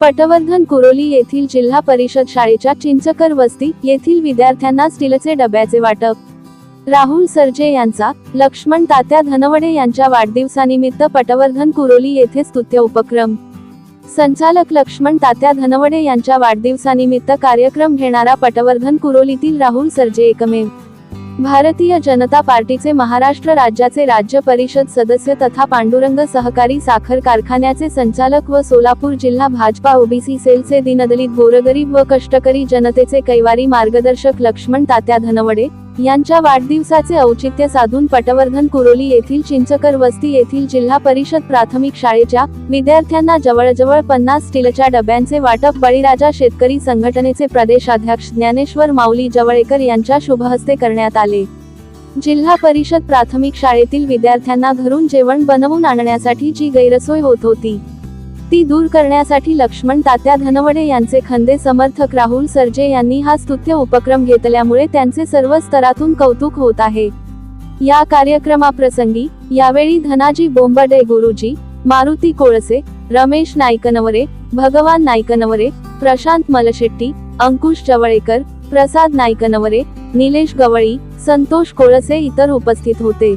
पटवर्धन कुरोली येथील जिल्हा परिषद शाळेच्या चिंचकर वस्ती येथील विद्यार्थ्यांना स्टीलचे डब्याचे वाटप. राहुल सरजे यांचा लक्ष्मण तात्या धनवडे यांच्या वाढदिवसानिमित्त पटवर्धन कुरोली येथे स्तुत्य उपक्रम. संचालक लक्ष्मण तात्या धनवडे यांच्या वाढदिवसानिमित्त कार्यक्रम घेणारा पटवर्धन कुरोलीतील राहुल सरजे एकमेव. भारतीय जनता पार्टीचे महाराष्ट्र राज्याचे राज्य परिषद सदस्य तथा पांडुरंग सहकारी साखर कारखान्याचे संचालक व सोलापूर जिल्हा भाजपा ओबीसी सेलचे दिनदलित गोरगरीब व कष्टकरी जनतेचे कैवारी मार्गदर्शक लक्ष्मण तात्या धनवडे यांच्या वाढदिवसाचे औचित्य साधून पटवर्धन कुरोली येथील चिंचकर वस्ती येथील जिल्हा परिषद प्राथमिक शाळेच्या विद्यार्थ्यांना जवळजवळ पन्नास स्टीलच्या डब्यांचे वाटप बळीराजा शेतकरी संघटनेचे प्रदेशाध्यक्ष ज्ञानेश्वर माऊली जवळेकर यांच्या शुभहस्ते करण्यात आले. जिल्हा परिषद प्राथमिक शाळेतील विद्यार्थ्यांना घरून जेवण बनवून आणण्यासाठी जी गैरसोय होत होती ती दूर करण्यासाठी लक्ष्मण तात्या धनवडे यांचे खंदे समर्थक राहुल सरजे यांनी हा स्तुत्य उपक्रम घेतल्यामुळे त्यांचे सर्व स्तरातून कौतुक होत आहे. या कार्यक्रमाप्रसंगी यावेळी धनाजी बोंबडे गुरुजी मारुती कोळसे रमेश नाईकनवरे भगवान नाईकनवरे प्रशांत मलशेट्टी अंकुश जवळेकर प्रसाद नाईकनवरे निलेश गवळी संतोष कोळसे इतर उपस्थित होते.